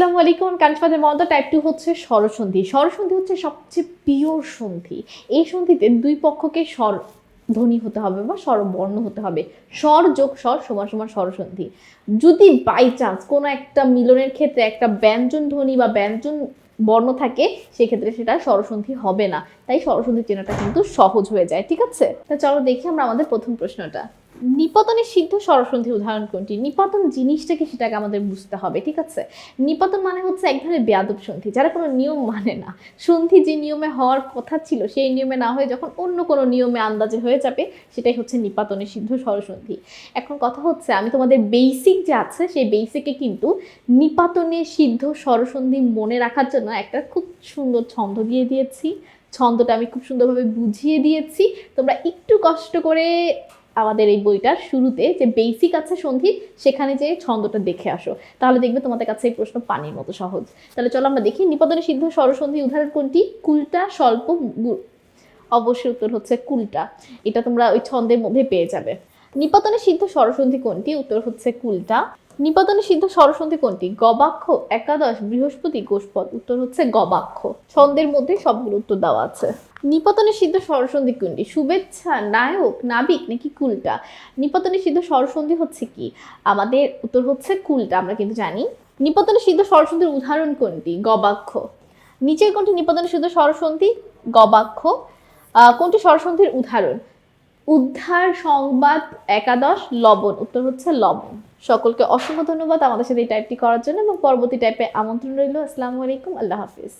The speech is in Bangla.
আসসালামু আলাইকুম, কানফাদের মতো টাইপ টু হচ্ছে স্বরসন্ধি। স্বরসন্ধি হচ্ছে সবচেয়ে পিওর সন্ধি। এই সন্ধিতে দুই পক্ষকে স্বর ধ্বনি হতে হবে বা স্বরবর্ণ হতে হবে। স্বর যোগ স্বর সমান সমান স্বরসন্ধি। যদি বাই চান্স কোনো একটা মিলনের ক্ষেত্রে একটা ব্যঞ্জন ধ্বনি বা ব্যঞ্জন বর্ণ থাকে, সেক্ষেত্রে সেটা স্বরসন্ধি হবে না। তাই স্বরসন্ধি চেনাটা কিন্তু সহজ হয়ে যায়, ঠিক আছে? তা চলো দেখি আমরা আমাদের প্রথম প্রশ্নটা। নিপাতনের সিদ্ধ স্বরসন্ধির উদাহরণ কোনটি? নিপাতন জিনিসটা কি সেটাকে আমাদের বুঝতে হবে, ঠিক আছে? নিপাতন মানে হচ্ছে এক ধরনের বেয়াদব সন্ধি, যারা কোনো নিয়ম মানে না। সন্ধি যে নিয়মে হওয়ার কথা ছিল, সেই নিয়মে না হয়ে যখন অন্য কোনো নিয়মে আন্দাজে হয়ে যাবে, সেটাই হচ্ছে নিপাতনের সিদ্ধ স্বরসন্ধি। এখন কথা হচ্ছে, আমি তোমাদের বেসিক যে আছে, সেই বেসিকে কিন্তু নিপাতনের সিদ্ধ স্বরসন্ধি মনে রাখার জন্য একটা খুব সুন্দর ছন্দ দিয়ে দিয়েছি। ছন্দটা আমি খুব সুন্দরভাবে বুঝিয়ে দিয়েছি। তোমরা একটু কষ্ট করে আমাদের এই বইটার শুরুতে যে বেসিক আছে সন্ধি, সেখানে যে ছন্দটা দেখে আসো। তাহলে দেখবে তোমাদের কাছে এই প্রশ্ন পানির মতো সহজ। তাহলে চলো আমরা দেখি, নিপাদনে সিদ্ধ সরসন্ধি উদাহরণ কোনটি? কুলটা স্বল্প অবশ্যই উত্তর হচ্ছে কুলটা। এটা তোমরা ওই ছন্দের মধ্যে পেয়ে যাবে। নিপাতনে সিদ্ধ স্বরসন্ধি কোনটি উত্তর হচ্ছে কুলটা। নিপাতনে সিদ্ধ স্বরসন্ধি কোনটি গবাক্ষ, একাদশ, বৃহস্পতি গোষ্পদ উত্তর হচ্ছে গবাক্ষ। ছন্দের মধ্যে সবগুলো উত্তর দেওয়া আছে। নিপাতনে সিদ্ধ স্বরসন্ধি কোনটি শুভেচ্ছা, নায়ক, নাবিক, নাকি কুলটা? নিপাতনে সিদ্ধ স্বরসন্ধি হচ্ছে কি? আমাদের উত্তর হচ্ছে কুলটা, আমরা কিন্তু জানি। নিপাতনে সিদ্ধ স্বরসন্ধির উদাহরণ কোনটি? গবাক্ষ। নিচের কোনটি নিপাতনে সিদ্ধ স্বরসন্ধি গবাক্ষ। কোনটি স্বরসন্ধির উদাহরণ? উদ্ধার সংবাদ একাদশ, লবণ। উত্তর হচ্ছে লবণ। সকলকে অসংখ্য ধন্যবাদ আমাদের সাথে এই টাইপটি করার জন্য এবং পরবর্তী টাইপে আমন্ত্রণ রইল। আসসালামু আলাইকুম। আল্লাহ হাফিজ।